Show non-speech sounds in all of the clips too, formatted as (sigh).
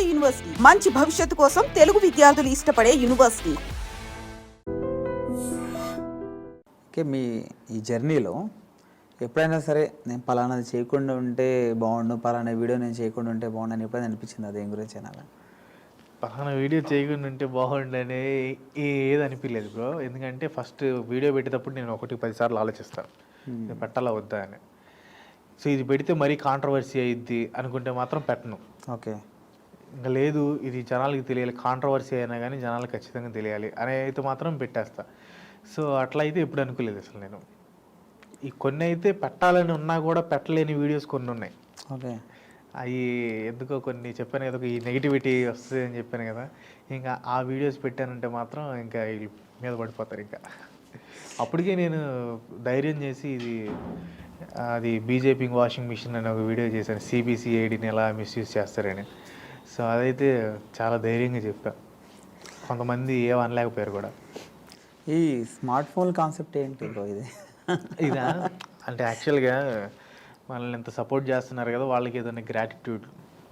నాడు యూనివర్సిటీ. మంచి భవిష్యత్తు కోసం తెలుగు విద్యార్థులు ఇష్టపడే యూనివర్సిటీ. ఓకే మీ ఈ జర్నీలో ఎప్పుడైనా సరే నేను పలానాది చేయకుండా ఉంటే బాగుండు పలానా వీడియో నేను చేయకుండా ఉంటే బాగుండు అని ఎప్పుడైనా అనిపించింది అదేం గురించి అనాలి పలానా వీడియో చేయకుండా ఉంటే బాగుండనే ఏది అనిపించలేదు బ్రో. ఎందుకంటే ఫస్ట్ వీడియో పెట్టేటప్పుడు నేను ఒకటి పదిసార్లు ఆలోచిస్తాను ఇది పెట్టాలా వద్దా అని. సో ఇది పెడితే మరీ కాంట్రవర్సీ అయ్యిద్ది అనుకుంటే మాత్రం పెట్టను. ఓకే. లేదు ఇది జనాలకి తెలియాలి కాంట్రవర్సీ అయినా కానీ జనాలకు ఖచ్చితంగా తెలియాలి అని అయితే మాత్రం పెట్టేస్తా. సో అట్లా అయితే ఎప్పుడు అనుకోలేదు అసలు నేను. ఈ కొన్ని అయితే పెట్టాలని ఉన్నా కూడా పెట్టలేని వీడియోస్ కొన్ని ఉన్నాయి. ఓకే అవి ఎందుకో కొన్ని చెప్పాను కదా ఈ నెగిటివిటీ వస్తుంది అని చెప్పాను కదా ఇంకా ఆ వీడియోస్ పెట్టానంటే మాత్రం ఇంకా మీద పడిపోతారు ఇంకా. అప్పటికే నేను ధైర్యం చేసి ఇది అది బీజేపీ వాషింగ్ మిషన్ అని ఒక వీడియో చేశాను. సిబిసిఐడిని ఎలా మిస్యూజ్ చేస్తారని. సో అదైతే చాలా ధైర్యంగా చెప్పా. కొంతమంది ఏమనలేకపోయారు కూడా. ఈ స్మార్ట్ ఫోన్ కాన్సెప్ట్ ఏంటి బ్రో ఇది? ఇదా? అంటే యాక్చువల్గా మనల్ని ఎంత సపోర్ట్ చేస్తున్నారు కదా వాళ్ళకి ఏదైనా గ్రాటిట్యూడ్.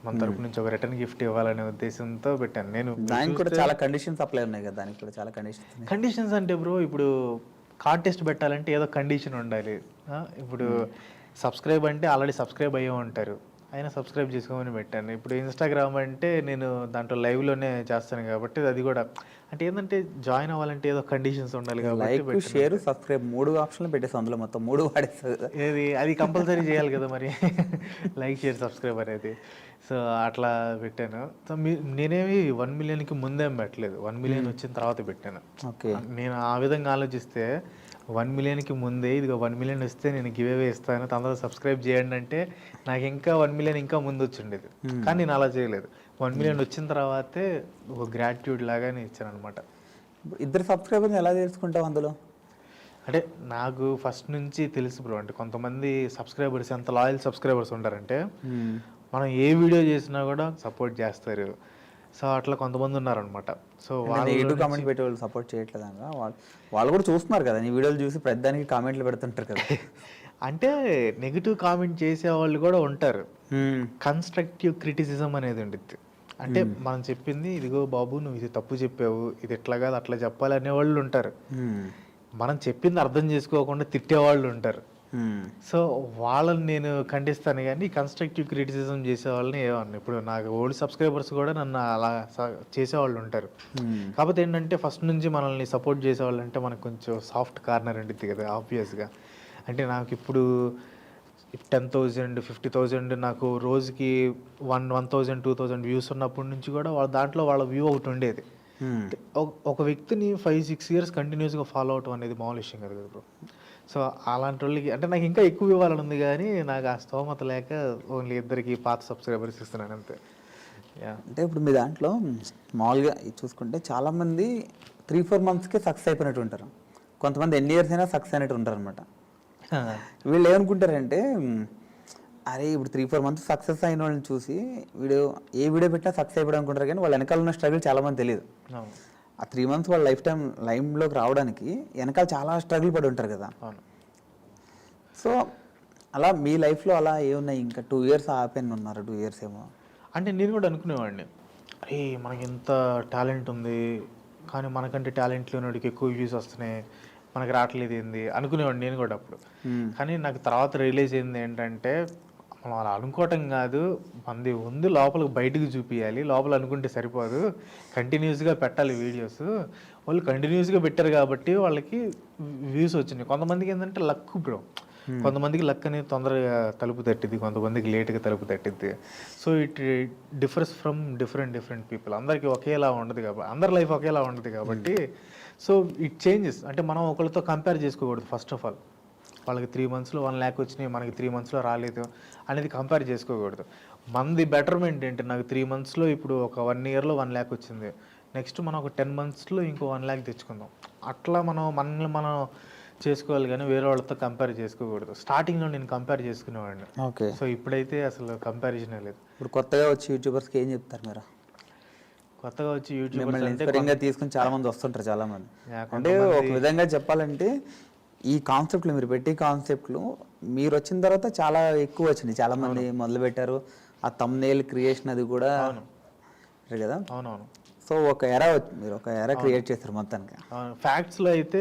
మన తరపు నుంచి ఒక రిటర్న్ గిఫ్ట్ ఇవ్వాలనే ఉద్దేశంతో పెట్టాను. నేను దానికి కూడా చాలా కండిషన్స్ అప్లై ఉన్నాయి కదా దానికి కూడా చాలా కండిషన్స్ కండిషన్స్ అంటే బ్రో ఇప్పుడు కాంటెస్ట్ పెట్టాలంటే ఏదో కండిషన్ ఉండాలి. ఇప్పుడు సబ్స్క్రైబ్ అంటే ఆల్రెడీ సబ్స్క్రైబ్ అయ్యే ఉంటారు. అయినా సబ్స్క్రైబ్ చేసుకోమని పెట్టాను. ఇప్పుడు ఇన్స్టాగ్రామ్ అంటే నేను దాంట్లో లైవ్లోనే చేస్తాను కాబట్టి అది కూడా అంటే ఏంటంటే జాయిన్ అవ్వాలంటే ఏదో కండిషన్స్ ఉండాలి కాబట్టి షేర్ సబ్స్క్రైబ్ మూడు ఆప్షన్లు పెట్టేసి అందులో మొత్తం మూడు వాడేస్తుంది ఏది? అది కంపల్సరీ చేయాలి కదా మరి. లైక్ షేర్ సబ్స్క్రైబ్ అనేది. సో అట్లా పెట్టాను. సో మీ నేనేమి వన్ మిలియన్కి ముందేం పెట్టలేదు. వన్ మిలియన్ వచ్చిన తర్వాత పెట్టాను. ఓకే. నేను ఆ విధంగా ఆలోచిస్తే వన్ మిలియన్కి ముందే ఇదిగో వన్ మిలియన్ వస్తే నేను గివ్ అవే ఇస్తాను తొందరగా సబ్స్క్రైబ్ చేయండి అంటే నాకు ఇంకా వన్ మిలియన్ ఇంకా ముందు వచ్చిండేది. కానీ నేను అలా చేయలేదు. వన్ మిలియన్ వచ్చిన తర్వాతే ఒక గ్రాట్యూడ్ లాగానే ఇచ్చాను అనమాట ఇద్దరు సబ్స్క్రైబర్స్ ఎలా తెలుసుకుంటావు అందులో? అంటే నాకు ఫస్ట్ నుంచి తెలుసు బ్రో అంటే కొంతమంది సబ్స్క్రైబర్స్ ఎంత లాయల్ సబ్స్క్రైబర్స్ ఉంటారంటే మనం ఏ వీడియో చేసినా కూడా సపోర్ట్ చేస్తారు. సో అట్లా కొంతమంది ఉన్నారనమాట సో వాళ్ళు కామెంట్ పెట్టే వాళ్ళు సపోర్ట్ చేయట్లేదు వాళ్ళు వాళ్ళు కూడా చూస్తున్నారు కదా నీ వీడియోలు చూసి ప్రతిదానికి కామెంట్లు పెడుతుంటారు కదా. (laughs) అంటే నెగిటివ్ కామెంట్ చేసే వాళ్ళు కూడా ఉంటారు. కన్స్ట్రక్టివ్ క్రిటిసిజం అనేది ఉండిద్ది. అంటే మనం చెప్పింది ఇదిగో బాబు నువ్వు ఇది తప్పు చెప్పావు ఇది ఎట్లా కాదు అట్లా చెప్పాలి అనే వాళ్ళు ఉంటారు. మనం చెప్పింది అర్థం చేసుకోకుండా తిట్టేవాళ్ళు ఉంటారు. సో వాళ్ళని నేను ఖండిస్తాను కానీ కన్స్ట్రక్టివ్ క్రిటిసిజం చేసే వాళ్ళని ఏమన్నా. ఇప్పుడు నాకు ఓల్డ్ సబ్స్క్రైబర్స్ కూడా నన్ను అలా చేసేవాళ్ళు ఉంటారు. Hmm. కాకపోతే ఏంటంటే ఫస్ట్ నుంచి మనల్ని సపోర్ట్ చేసేవాళ్ళు అంటే మనకు కొంచెం సాఫ్ట్ కార్నర్ ఉంటుంది కదా ఆబ్వియస్గా అంటే నాకు ఇప్పుడు టెన్ థౌజండ్ ఫిఫ్టీ థౌజండ్ నాకు రోజుకి one one thousand two thousand views ఉన్నప్పటి నుంచి కూడా వాళ్ళ దాంట్లో వాళ్ళ వ్యూ ఒకటి ఉండేది. Hmm. ఒక- ఒక వ్యక్తిని ఫైవ్ సిక్స్ ఇయర్స్ కంటిన్యూస్గా ఫాలో అవటం అనేది మామూలు విషయం కదా బ్రో సో అలాంటి వాళ్ళకి అంటే నాకు ఇంకా ఎక్కువ ఇవ్వాలని ఉంది కానీ నాకు ఆ స్తోమత లేక ఓన్లీ ఇద్దరికి పాత సబ్స్క్రైబర్స్ ఇస్తున్నాను అంతే. అంటే ఇప్పుడు మీ దాంట్లో మామూలుగా చూసుకుంటే చాలా మంది త్రీ ఫోర్ మంత్స్కే సక్సెస్ అయిపోయినట్టు ఉంటారు. కొంతమంది ఎన్ని ఇయర్స్ అయినా సక్సెస్ అయినట్టు ఉంటారు అనమాట (laughs) వీళ్ళు ఏమనుకుంటారంటే అరే ఇప్పుడు త్రీ ఫోర్ మంత్స్ సక్సెస్ అయిన వాళ్ళని చూసి వీడియో ఏ వీడియో పెట్టినా సక్సెస్ అయిపోవడం అనుకుంటారు కానీ వాళ్ళ వెనకాల ఉన్న స్ట్రగుల్ చాలా మంది తెలియదు ఆ త్రీ మంత్స్ వాళ్ళ లైఫ్ టైం లైమ్లోకి రావడానికి వెనకాల చాలా స్ట్రగుల్ పడి ఉంటారు కదా. సో అలా మీ లైఫ్లో అలా ఏమున్నాయి? ఇంకా టూ ఇయర్స్ ఆపెన్ ఉన్నారు టూ ఇయర్స్ ఏమో. అంటే నేను కూడా అనుకునేవాడిని. అరే మనకి ఎంత టాలెంట్ ఉంది కానీ మనకంటే టాలెంట్ లేనివాడికి ఎక్కువ వ్యూస్ వస్తున్నాయి మనకి రావట్లేదు ఏంది? అనుకునేవాడిని నేను కూడా అప్పుడు. కానీ నాకు తర్వాత రియలైజ్ అయింది ఏంటంటే మనం అలా అనుకోవటం కాదు. మంది ఉంది లోపలికి బయటకు చూపించాలి లోపల అనుకుంటే సరిపోదు. కంటిన్యూస్గా పెట్టాలి వీడియోస్. వాళ్ళు కంటిన్యూస్గా పెట్టారు కాబట్టి వాళ్ళకి వ్యూస్ వచ్చినాయి. కొంతమందికి ఏంటంటే లక్ బ్రో. కొంతమందికి లక్ అనేది తొందరగా తలుపు తట్టింది కొంతమందికి లేట్గా తలుపు తట్టింది so it difference from different different people. అందరికీ ఒకేలా ఉండదు కాబట్టి అందరి లైఫ్ ఒకేలా ఉండదు కాబట్టి సో ఇట్ చేంజెస్. అంటే మనం ఒకరితో కంపేర్ చేసుకోకూడదు ఫస్ట్ ఆఫ్ ఆల్. వాళ్ళకి త్రీ మంత్స్లో వన్ ల్యాక్ వచ్చినాయి మనకి త్రీ మంత్స్లో రాలేదు అనేది కంపేర్ చేసుకోకూడదు. మనది బెటర్మెంట్ ఏంటి? నాకు త్రీ మంత్స్లో ఇప్పుడు ఒక వన్ ఇయర్లో వన్ ల్యాక్ వచ్చింది. నెక్స్ట్ మనం ఒక టెన్ మంత్స్లో ఇంకో వన్ ల్యాక్ తెచ్చుకుందాం. అట్లా మనం మనల్ని మనం చేసుకోవాలి కానీ వేరే వాళ్ళతో కంపేర్ చేసుకోకూడదు. స్టార్టింగ్లో నేను కంపేర్ చేసుకునేవాడిని. ఓకే. సో ఇప్పుడైతే అసలు కంపారిజనే లేదు. ఇప్పుడు కొత్తగా వచ్చి యూట్యూబర్స్కి ఏం చెప్తారు మీరు? కొత్తగా వచ్చి యూట్యూబర్స్ మిమ్మల్ని తీసుకుని చాలా మంది వస్తుంటారు చాలా మంది. అంటే ఒక విధంగా చెప్పాలంటే ఈ కాన్సెప్ట్లు మీరు పెట్టే కాన్సెప్ట్లు మీరు వచ్చిన తర్వాత చాలా ఎక్కువ వచ్చినాయి. చాలా మంది మొదలు పెట్టారు ఆ తమ్నేల్ క్రియేషన్ అది కూడా కదా? అవునవును. సో ఒక ఎరా మీరు ఒక ఎరా క్రియేట్ చేస్తారు మొత్తానికి. ఫ్యాక్ట్స్లో అయితే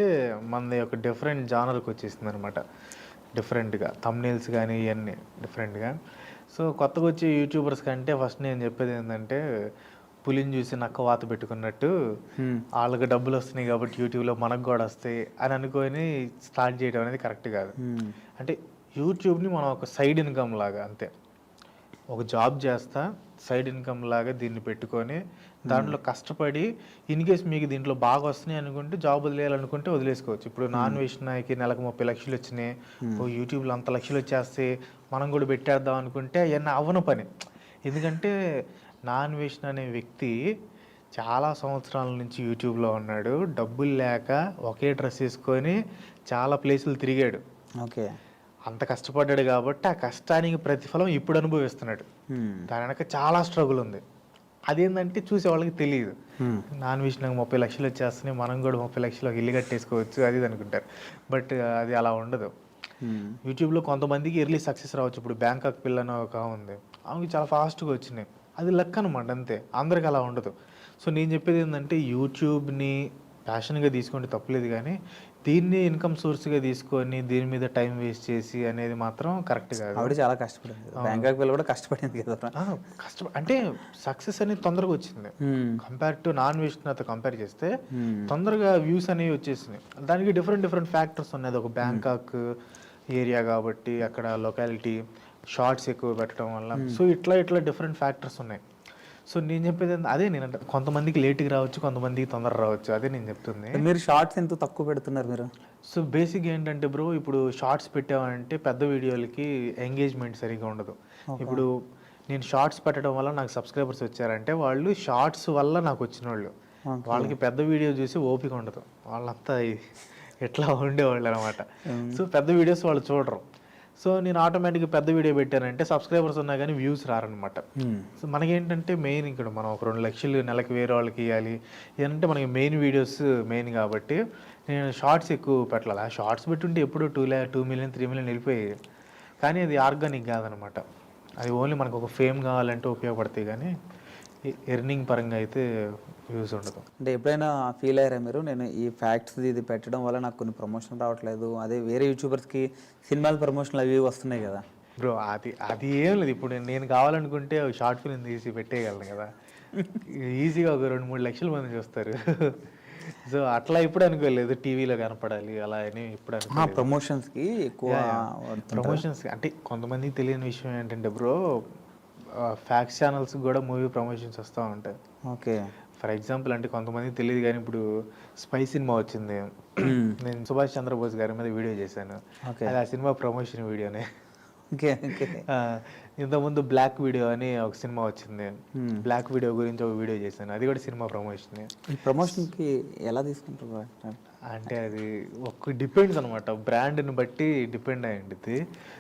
మనది ఒక డిఫరెంట్ జానర్కి వచ్చేసింది అనమాట డిఫరెంట్గా తమ్నేల్స్ కానీ ఇవన్నీ డిఫరెంట్గా సో కొత్తగా వచ్చే యూట్యూబర్స్ కంటే ఫస్ట్ నేను చెప్పేది ఏంటంటే పులిని చూసి నక్క వాత పెట్టుకున్నట్టు వాళ్ళకి డబ్బులు వస్తున్నాయి కాబట్టి యూట్యూబ్లో మనకు కూడా వస్తాయి అని అనుకొని స్టార్ట్ చేయడం అనేది కరెక్ట్ కాదు. అంటే యూట్యూబ్ని మనం ఒక సైడ్ ఇన్కమ్ లాగా అంతే. ఒక జాబ్ చేస్తా సైడ్ ఇన్కమ్ లాగా దీన్ని పెట్టుకొని దాంట్లో కష్టపడి ఇన్ కేస్ మీకు దీంట్లో బాగా వస్తున్నాయి అనుకుంటే జాబ్ వదిలేయాలనుకుంటే వదిలేసుకోవచ్చు. ఇప్పుడు నాన్ వెజ్ నాయకి నెలకు ముప్పై లక్షలు వచ్చినాయి. ఓ యూట్యూబ్లో అంత లక్షలు వచ్చేస్తే మనం కూడా పెట్టేద్దాం అనుకుంటే అవన్నీ అవ్వను పని. ఎందుకంటే నాన్ వెజ్ అనే వ్యక్తి చాలా సంవత్సరాల నుంచి యూట్యూబ్లో ఉన్నాడు. డబ్బులు లేక ఒకే డ్రెస్ వేసుకొని చాలా ప్లేసులు తిరిగాడు. ఓకే. అంత కష్టపడ్డాడు కాబట్టి ఆ కష్టానికి ప్రతిఫలం ఇప్పుడు అనుభవిస్తున్నాడు. దాని వెనక చాలా స్ట్రగుల్ ఉంది. అదేంటంటే చూసే వాళ్ళకి తెలియదు. నాన్ వెజ్ నాకు ముప్పై లక్షలు వచ్చేస్తున్నాయి. మనం కూడా ముప్పై లక్షలు ఇల్లు కట్టేసుకోవచ్చు. అది అనుకుంటారు. బట్ అది అలా ఉండదు. యూట్యూబ్లో కొంతమందికి ఎర్లీ సక్సెస్ రావచ్చు. ఇప్పుడు బ్యాంకాక్ పిల్ల అని ఒక ఉంది ఆమెకి చాలా ఫాస్ట్గా వచ్చినాయి. అది లక్ అనమాట అంతే. అందరికి అలా ఉండదు. సో నేను చెప్పేది ఏంటంటే యూట్యూబ్ని ప్యాషన్గా తీసుకుంటే తప్పలేదు కానీ దీన్ని ఇన్కమ్ సోర్స్గా తీసుకొని దీని మీద టైం వేస్ట్ చేసి అనేది మాత్రం కరెక్ట్ కాదు. ఆవిడ చాలా కష్టపడింది. బ్యాంకాక్ పిల్ల కూడా కష్టపడింది కదా. కష్టం అంటే సక్సెస్ అనేది తొందరగా వచ్చింది. కంపేర్ టు నాన్ వెజ్తో కంపేర్ చేస్తే తొందరగా వ్యూస్ అనేవి వచ్చేసినాయి. దానికి డిఫరెంట్ డిఫరెంట్ ఫ్యాక్టర్స్ ఉన్నాయి. ఒక బ్యాంకాక్ ఏరియా కాబట్టి అక్కడ లొకాలిటీ షార్ట్స్ ఎక్కువ పెట్టడం వల్ల. సో ఇట్లా ఇట్లా డిఫరెంట్ ఫ్యాక్టర్స్ ఉన్నాయి. సో నేను చెప్పేది అదే నేను అంటే కొంతమందికి లేట్గా రావచ్చు కొంతమందికి తొందర రావచ్చు అదే నేను చెప్తుంది. మీరు షార్ట్స్ ఎంత తక్కువ పెడుతున్నారు మీరు? సో బేసిక్ ఏంటంటే బ్రో ఇప్పుడు షార్ట్స్ పెట్టామంటే పెద్ద వీడియోలకి ఎంగేజ్మెంట్ సరిగా ఉండదు. ఇప్పుడు నేను షార్ట్స్ పెట్టడం వల్ల నాకు సబ్స్క్రైబర్స్ వచ్చారంటే వాళ్ళు షార్ట్స్ వల్ల నాకు వచ్చిన వాళ్ళు వాళ్ళకి పెద్ద వీడియో చూసి ఓపిక ఉండదు. వాళ్ళంతా ఎట్లా ఉండేవాళ్ళు అనమాట సో పెద్ద వీడియోస్ వాళ్ళు చూడరు. సో నేను ఆటోమేటిక్గా పెద్ద వీడియో పెట్టానంటే సబ్స్క్రైబర్స్ ఉన్నా కానీ వ్యూస్ రారనమాట. సో మనకేంటంటే మెయిన్ ఇక్కడ మనం ఒక రెండు లక్షలు నెలకి వేరే వాళ్ళకి ఇవ్వాలి ఏంటంటే మనకి మెయిన్ వీడియోస్ మెయిన్ కాబట్టి నేను షార్ట్స్ ఎక్కువ పెట్టాలి? ఆ షార్ట్స్ పెట్టుంటే ఎప్పుడు టూ ల్యా టూ మిలియన్ త్రీ మిలియన్ వెళ్ళిపోయాయి. కానీ అది ఆర్గానిక్ కాదనమాట. అది ఓన్లీ మనకు ఒక ఫేమ్ కావాలంటే ఉపయోగపడతాయి కానీ ఎర్నింగ్ పరంగా అయితే యూస్ ఉండదు. అంటే ఎప్పుడైనా ఫీల్ అయ్యారా మీరు? నేను ఈ ఫ్యాక్ట్స్ ఇది పెట్టడం వల్ల నాకు కొన్ని ప్రమోషన్ రావట్లేదు. అదే వేరే యూట్యూబర్స్కి సినిమాల ప్రమోషన్లు అవి వస్తున్నాయి కదా. బ్రో అది అది ఏం లేదు. ఇప్పుడు నేను- కావాలనుకుంటే షార్ట్ ఫిల్మ్ తీసి పెట్టేయగలను కదా. ఈజీగా ఒక రెండు మూడు లక్షల మంది చూస్తారు. సో అట్లా ఇప్పుడు అనుకోలేదు. టీవీలో కనపడాలి అలా అని ఇప్పుడు ప్రమోషన్స్కి ఎక్కువ. ప్రమోషన్స్ అంటే కొంతమందికి తెలియని విషయం ఏంటంటే బ్రో ఫ్యాక్స్ ఛానల్స్ కూడా మూవీ ప్రమోషన్స్ వస్తూ ఉంటాయి. ఓకే. ఫర్ ఎగ్జాంపుల్ అంటే కొంతమందికి తెలియదు కానీ ఇప్పుడు స్పై సినిమా వచ్చింది. నేను సుభాష్ చంద్రబోస్ గారి మీద వీడియో చేశాను. అది ఆ సినిమా ప్రమోషన్ వీడియోనే. ఇంతకుముందు బ్లాక్ వీడియో అని ఒక సినిమా వచ్చింది. బ్లాక్ వీడియో గురించి ఒక వీడియో చేశాను. అది కూడా సినిమా ప్రమోషన్ ఈ ప్రమోషన్కి ఎలా తీసుకుంటారు అంటే అది ఒక డిపెండ్స్ అనమాట బ్రాండ్ని బట్టి డిపెండ్ అయి ఉంటుంది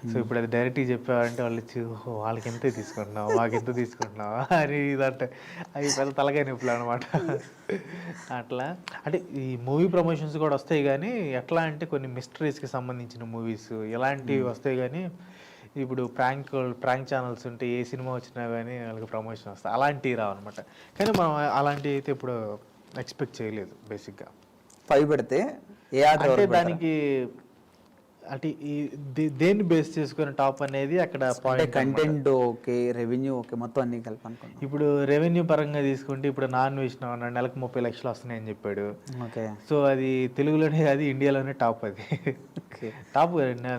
సో ఇప్పుడు అది డైరెక్ట్గా చెప్పావంటే వాళ్ళు ఇచ్చి "ఓహో, వాళ్ళకి ఎంతే తీసుకుంటున్నావు? మాకు ఎంత తీసుకుంటున్నావా? (laughs) అని ఇదంటే అవి పెద్ద తలకాయ నొప్పులు అనమాట (laughs) అట్లా. అంటే ఈ మూవీ ప్రమోషన్స్ కూడా వస్తాయి కానీ ఎట్లా అంటే కొన్ని మిస్టరీస్కి సంబంధించిన మూవీస్ ఇలాంటివి వస్తాయి కానీ ఇప్పుడు ప్రాంక్ ప్రాంక్ ఛానల్స్ ఉంటే ఏ సినిమా వచ్చినా కానీ వాళ్ళకి ప్రమోషన్ వస్తాయి. అలాంటివి రావన్నమాట కానీ మనం అలాంటివి అయితే ఇప్పుడు ఎక్స్పెక్ట్ చేయలేదు బేసిక్గా ఫైవ్ పెడితే ఏ అంటే దానికి అంటే ఈ దేన్ని బేస్ చేసుకుని టాప్ అనేది అక్కడ point content okay revenue okay మొత్తం అన్ని కలిపి ఇప్పుడు రెవెన్యూ పరంగా తీసుకుంటే ఇప్పుడు నాన్ వెజ్ అన్నాడు నెలకు ముప్పై లక్షలు వస్తున్నాయని చెప్పాడు. ఓకే. సో అది తెలుగులోనే అది ఇండియాలోనే టాప్ అది. ఓకే. టాప్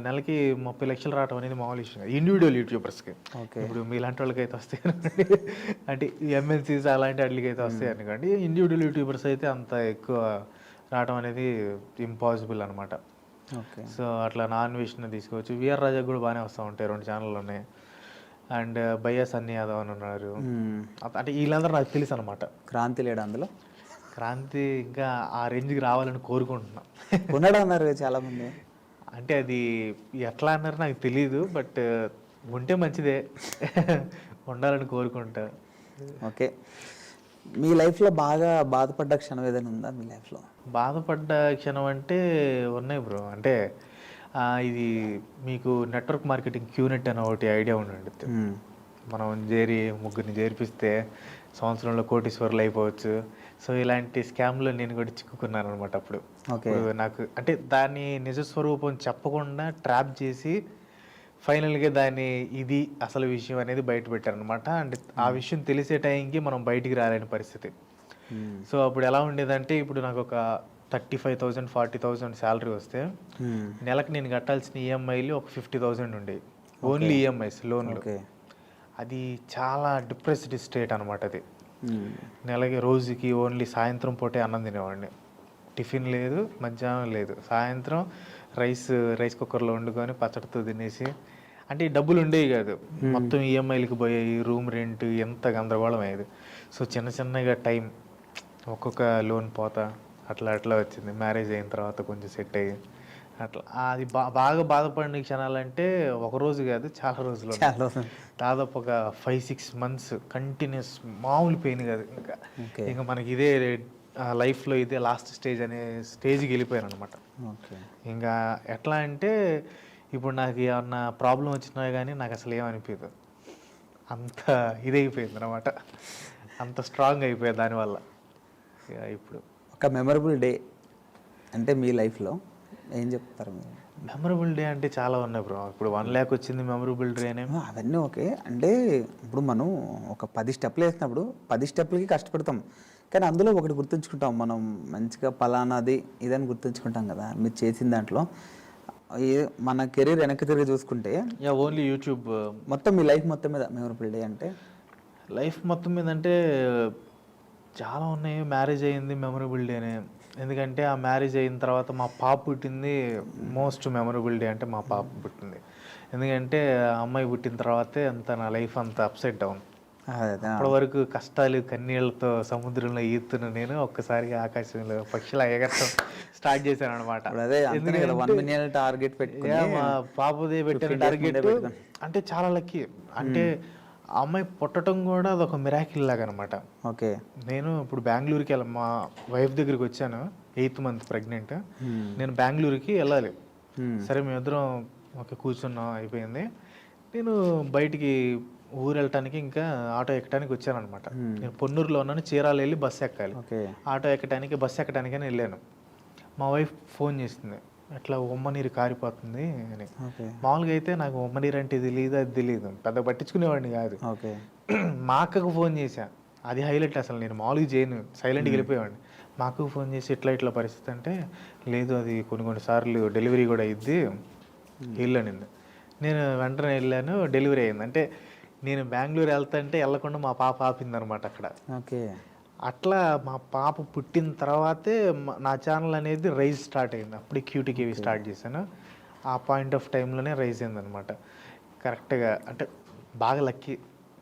నెలకి ముప్పై లక్షలు రావడం అనేది మామూలు విషయం కాదు. ఇండివిజువల్ యూట్యూబర్స్కి ఓకే. ఇప్పుడు మీలాంటి వాళ్ళకి అయితే వస్తాయి అంటే ఎంఎన్సీస్ అలాంటి వాటికి అయితే వస్తాయి అనుకోండి. ఇండివిజువల్ యూట్యూబర్స్ అయితే అంత ఎక్కువ రావడం అనేది ఇంపాసిబుల్ అనమాట సో అట్లా నాన్ వెజ్ని తీసుకోవచ్చు. విఆర్ రాజా కూడా బాగానే వస్తూ ఉంటాయి రెండు ఛానళ్ళు ఉన్నాయి అండ్ బయ్యా సన్నీ యాదవ్ అని ఉన్నారు. అంటే వీళ్ళందరూ నాకు తెలుసు అనమాట క్రాంతి లేడు అందులో? క్రాంతి ఇంకా ఆ రేంజ్కి రావాలని కోరుకుంటున్నా. ఉన్నాడు అన్నారు చాలా మంది అంటే అది ఎట్లా అన్నారు నాకు తెలియదు బట్ ఉంటే మంచిదే. (laughs) ఉండాలని కోరుకుంటా. ఓకే. మీ లైఫ్లో బాగా బాధపడ్డ క్షణం ఏదైనా ఉందా మీ లైఫ్లో బాధపడ్డ క్షణం అంటే ఉన్నాయి బ్రో అంటే ఇది మీకు నెట్వర్క్ మార్కెటింగ్ క్యూనెట్ అనే ఒకటి ఐడియా ఉండండి మనం చేరి ముగ్గురిని చేర్పిస్తే సంవత్సరంలో కోటీశ్వర్లు అయిపోవచ్చు. సో ఇలాంటి స్కామ్లో నేను కూడా చిక్కుకున్నాను అనమాట అప్పుడు నాకు అంటే దాని నిజ స్వరూపం చెప్పకుండా ట్రాప్ చేసి ఫైనల్గా దాన్ని ఇది అసలు విషయం అనేది బయట పెట్టారనమాట అంటే ఆ విషయం తెలిసే టైంకి మనం బయటికి రాలేని పరిస్థితి. సో అప్పుడు ఎలా ఉండేదంటే ఇప్పుడు నాకు ఒక thirty five thousand forty thousand salary వస్తే. నెలకు నేను కట్టాల్సిన ఈఎంఐలు ఒక ఫిఫ్టీ థౌజండ్ ఉండేవి ఓన్లీ ఈఎంఐస్ లోన్లు. అది చాలా డిప్రెస్డ్ స్టేట్ అనమాట అది. నెలకి రోజుకి ఓన్లీ సాయంత్రం పూటే అన్నం తినేవాడిని. టిఫిన్ లేదు మధ్యాహ్నం లేదు. సాయంత్రం రైస్ రైస్ కుక్కర్లో వండుకొని పచ్చడితో తినేసి అంటే డబ్బులు ఉండేవి కాదు. మొత్తం ఈఎంఐలకి పోయాయి రూమ్ రెంట్ ఎంత గందరగోళం అయ్యేది. సో చిన్న చిన్నగా టైం ఒక్కొక్క లోన్ పోతా అట్లా అట్లా వచ్చింది. మ్యారేజ్ అయిన తర్వాత కొంచెం సెట్ అయ్యి అట్లా. అది బా బాగా బాధపడిన క్షణాలంటే ఒక రోజు కాదు చాలా రోజులు. దాదాపు ఒక ఫైవ్ సిక్స్ మంత్స్ కంటిన్యూస్ మామూలు పెయిన్ కాదు. ఇంకా. ఇంకా మనకి ఇదే లైఫ్లో ఇదే లాస్ట్ స్టేజ్ అనే స్టేజ్కి వెళ్ళిపోయాను అనమాట ఓకే. ఇంకా ఎట్లా అంటే ఇప్పుడు నాకు ఏమన్నా ప్రాబ్లం వచ్చినా కానీ నాకు అసలు ఏమనిపించదు అంత ఇదైపోయింది అనమాట అంత స్ట్రాంగ్ అయిపోయింది దానివల్ల ఇక ఇప్పుడు. ఒక మెమరబుల్ డే అంటే మీ లైఫ్లో ఏం చెప్తారు మీరు? మెమరబుల్ డే అంటే చాలా ఉన్నాయి బ్రో. ఇప్పుడు వన్ ల్యాక్ వచ్చింది మెమరబుల్ డే అనే. ఆ, అవన్నీ ఓకే. అంటే ఇప్పుడు మనం ఒక పది స్టెప్లు వేసినప్పుడు పది స్టెప్లకి కష్టపడతాం. కానీ అందులో ఒకటి గుర్తుంచుకుంటాం. మనం మంచిగా పలానాది ఇదని గుర్తుంచుకుంటాం కదా. మీరు చేసిన దాంట్లో. మన కెరీర్ వెనక్కి తిరిగి చూసుకుంటే యా ఓన్లీ యూట్యూబ్ మొత్తం మీ లైఫ్ మొత్తం మీద మెమరబుల్ డే అంటే? లైఫ్ మొత్తం మీద అంటే చాలా ఉన్నాయి. మ్యారేజ్ అయింది మెమరబుల్ డేనే ఎందుకంటే ఆ మ్యారేజ్ అయిన తర్వాత మా పాప పుట్టింది మోస్ట్ మెమరబుల్ డే అంటే మా పాప పుట్టింది. ఎందుకంటే ఆ అమ్మాయి పుట్టిన తర్వాతే అంత నా లైఫ్ అంత అప్సెట్ డౌన్. అప్పటి వరకు కష్టాలు కన్నీళ్ళతో సముద్రంలో ఈతున్న నేను ఒక్కసారిగా ఆకాశంలో పక్షుల ఎగరటం స్టార్ట్ చేశాను అనమాట టార్గెట్ మా పాపదే పెట్టిన 15 days టార్గెట్. అంటే చాలా లక్కీ అంటే అమ్మాయి పుట్టడం కూడా అదొక మిరాకిల్ లాగా అనమాట ఓకే. నేను ఇప్పుడు బెంగళూరుకి వెళ్ళ మా వైఫ్ దగ్గరికి వచ్చాను ఎయిత్ మంత్ ప్రెగ్నెంట్. నేను బెంగళూరుకి వెళ్ళాలి. సరే మేమిద్దరం ఒక కూర్చున్నాం అయిపోయింది. నేను బయటికి ఊరు వెళ్ళటానికి ఇంకా ఆటో ఎక్కడానికి వచ్చాను అనమాట నేను పొన్నూరులో ఉన్నాను చీరాలు వెళ్ళి బస్సు ఎక్కాలి. ఓకే. ఆటో ఎక్కడానికి బస్సు ఎక్కడానికని వెళ్ళాను. మా వైఫ్ ఫోన్ చేసింది అట్లా ఉమ్మ నీరు కారిపోతుంది అని. ఓకే. మామూలుగా అయితే నాకు ఉమ్మ నీరు అంటే తెలియదు అది తెలియదు పెద్ద పట్టించుకునేవాడిని కాదు. ఓకే. మా అక్కకు ఫోన్ చేశా. అది హైలైట్ అసలు నేను మామూలుగా చేయను. సైలెంట్గా వెళ్ళిపోయేవాడిని. మా అక్కకు ఫోన్ చేసి ఇట్లా ఇట్లా పరిస్థితి అంటే లేదు అది కొన్ని కొన్ని సార్లు డెలివరీ కూడా అయ్యిద్ది వెళ్ళాను నేను వెంటనే వెళ్ళాను డెలివరీ అయింది. అంటే నేను బెంగళూరు వెళ్తాంటే వెళ్ళకుండా మా పాప ఆపిందనమాట అక్కడ. ఓకే. అట్లా మా పాప పుట్టిన తర్వాతే నా ఛానల్ అనేది రైజ్ స్టార్ట్ అయింది. అప్పుడు క్యూటీకేవి స్టార్ట్ చేశాను. ఆ పాయింట్ ఆఫ్ టైంలోనే రైజ్ అయింది అనమాట కరెక్ట్గా అంటే బాగా లక్కీ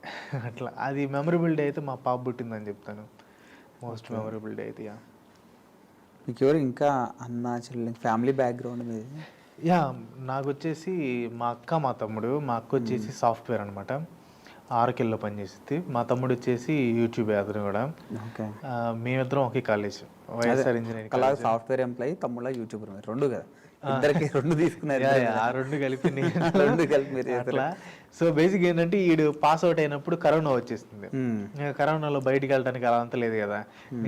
(laughs) అట్లా అది మెమరబుల్ డే అయితే మా పాప పుట్టిందని చెప్తాను. మోస్ట్ మెమరబుల్ డే అయితే యా మీకు ఎవరు ఇంకా అన్న చెల్లి ఫ్యామిలీ బ్యాక్గ్రౌండ్ మీది? యా నాకు వచ్చేసి మా అక్క మా తమ్ముడు మా అక్క వచ్చేసి సాఫ్ట్వేర్ అనమాట ఆర్కెల్లో పనిచేసింది. మా తమ్ముడు వచ్చేసి యూట్యూబ్ అతను కూడా. మేమిద్దరం ఒకే కాలేజ్. వైఎస్ఆర్ ఇంజనీరింగ్ అలా సాఫ్ట్వేర్ ఎంప్లాయీ తమ్ముళ్ళ యూట్యూబర్ రెండు కదా. ఇద్దరికి రెండు తీసుకున్నారు ఆ రెండు కలిపి (laughs) రెండు కలిపి. అట్లా. సో బేసిక్ ఏంటంటే ఈడు పాస్ అవుట్ అయినప్పుడు కరోనా. ఇంకా కరోనాలో బయటికి వెళ్ళడానికి అలా అంత లేదు కదా.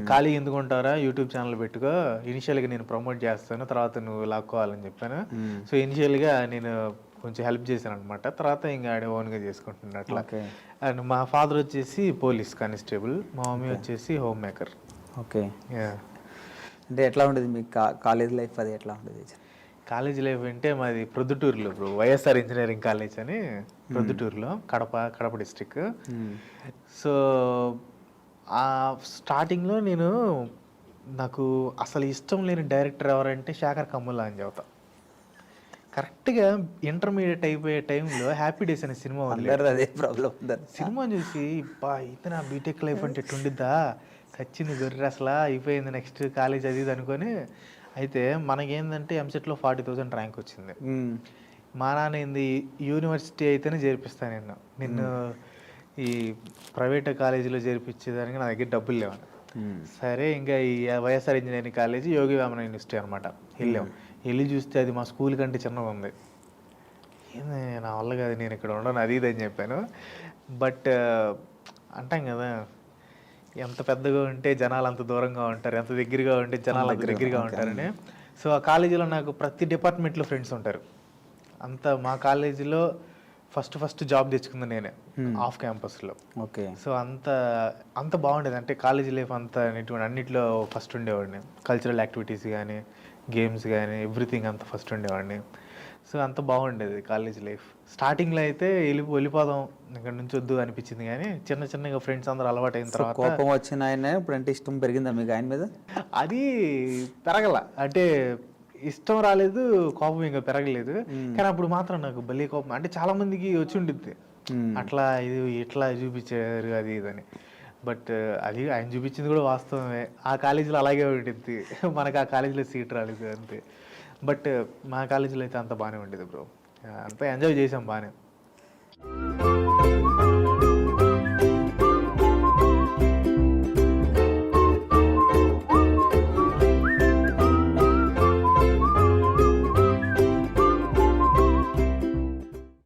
ఖాళీ ఎందుకు ఉంటారా యూట్యూబ్ ఛానల్ పెట్టుకో. ఇనిషియల్గా నేను ప్రమోట్ చేస్తాను తర్వాత నువ్వు లాక్కోవాలని చెప్పాను. సో ఇనిషియల్గా నేను కొంచెం హెల్ప్ చేశాను అనమాట తర్వాత ఇంకా ఆడే ఓన్గా చేసుకుంటున్నాను అట్లా. అండ్ మా ఫాదర్ వచ్చేసి పోలీస్ కానిస్టేబుల్ మా మమ్మీ వచ్చేసి హోమ్ మేకర్. ఓకే. అంటే ఎట్లా ఉండేది మీ కాలేజ్ లైఫ్ అది ఎట్లా ఉండేది? కాలేజ్ లైఫ్ అంటే మాది ప్రొద్దుటూరులో ఇప్పుడు వైఎస్ఆర్ ఇంజనీరింగ్ కాలేజ్ అని ప్రొద్దుటూరులో కడప కడప డిస్టిక్ మ్మ్. సో ఆ స్టార్టింగ్లో నేను నాకు అసలు ఇష్టం లేని డైరెక్టర్ ఎవరంటే శేఖర్ కమ్ముల్లా అని చెబుతా. కరెక్ట్గా ఇంటర్మీడియట్ అయిపోయే టైంలో హ్యాపీ డేస్ అనే సినిమా అదే ప్రాబ్లం సినిమా చూసి బా ఇతను నా బీటెక్ లైఫ్ అంటే ఎట్టుండిద్దా చచ్చింది గొర్రె అసలు అయిపోయింది నెక్స్ట్ కాలేజ్ అది అనుకొని అయితే మనకేందంటే ఎంసెట్లో ఫార్టీ థౌసండ్ ర్యాంక్ వచ్చింది. మా నాన్న ఏంది యూనివర్సిటీ అయితేనే చేర్పిస్తాను నిన్ను. నిన్ను ఈ ప్రైవేట్ కాలేజీలో చేర్పించేదానికి నా దగ్గర డబ్బులు లేవు. సరే ఇంకా ఈ YSR engineering college Yogi Vemana university అనమాట వెళ్ళాం. వెళ్ళి చూస్తే అది మా స్కూల్ కంటే చిన్నగా ఉంది. ఏంది నా వల్ల కాదు నేను ఇక్కడ ఉండను అది ఇది అని చెప్పాను. బట్ అంటాం కదా ఎంత పెద్దగా ఉంటే జనాలు అంత దూరంగా ఉంటారు ఎంత దగ్గరగా ఉంటే జనాలు అంత దగ్గరగా ఉంటారని. సో ఆ కాలేజీలో నాకు ప్రతి డిపార్ట్మెంట్లో ఫ్రెండ్స్ ఉంటారు. అంత మా కాలేజీలో ఫస్ట్ ఫస్ట్ జాబ్ తెచ్చుకుంది నేనే ఆఫ్ క్యాంపస్లో. ఓకే. సో అంత అంత బాగుండేది. అంటే కాలేజీ లైఫ్ అంతా అన్నిట్లో ఫస్ట్ ఉండేవాడిని. కల్చరల్ యాక్టివిటీస్ కానీ గేమ్స్ కానీ ఎవ్రీథింగ్ అంత ఫస్ట్ ఉండేవాడిని. సో అంత బాగుండేది కాలేజ్ లైఫ్. స్టార్టింగ్లో అయితే వెళ్ళి వెళ్ళిపోదాం ఇక్కడ నుంచి వద్దు అనిపించింది కానీ చిన్న చిన్నగా ఫ్రెండ్స్ అందరూ అలవాటు అయిన తర్వాత కోపం వచ్చిన ఆయన ఇప్పుడంటే ఇష్టం పెరిగిందా మీకు ఆయన మీద? అది పెరగల. అంటే ఇష్టం రాలేదు కోపం ఇంకా పెరగలేదు. కానీ అప్పుడు మాత్రం నాకు భలే కోపం. అంటే చాలా మందికి వచ్చి ఉండిద్ది. అట్లా ఇది ఇట్లా చూపించారు అది ఇదని. బట్ అది ఆయన చూపించింది కూడా వాస్తవమే. ఆ కాలేజీలో అలాగే ఉండింది మనకు ఆ కాలేజీలో సీట్ రాలేదు అంతే. బట్ మా కాలేజీలో అయితే అంత బాగానే ఉండేది బ్రో. అంతా ఎంజాయ్ చేసాం బాగానే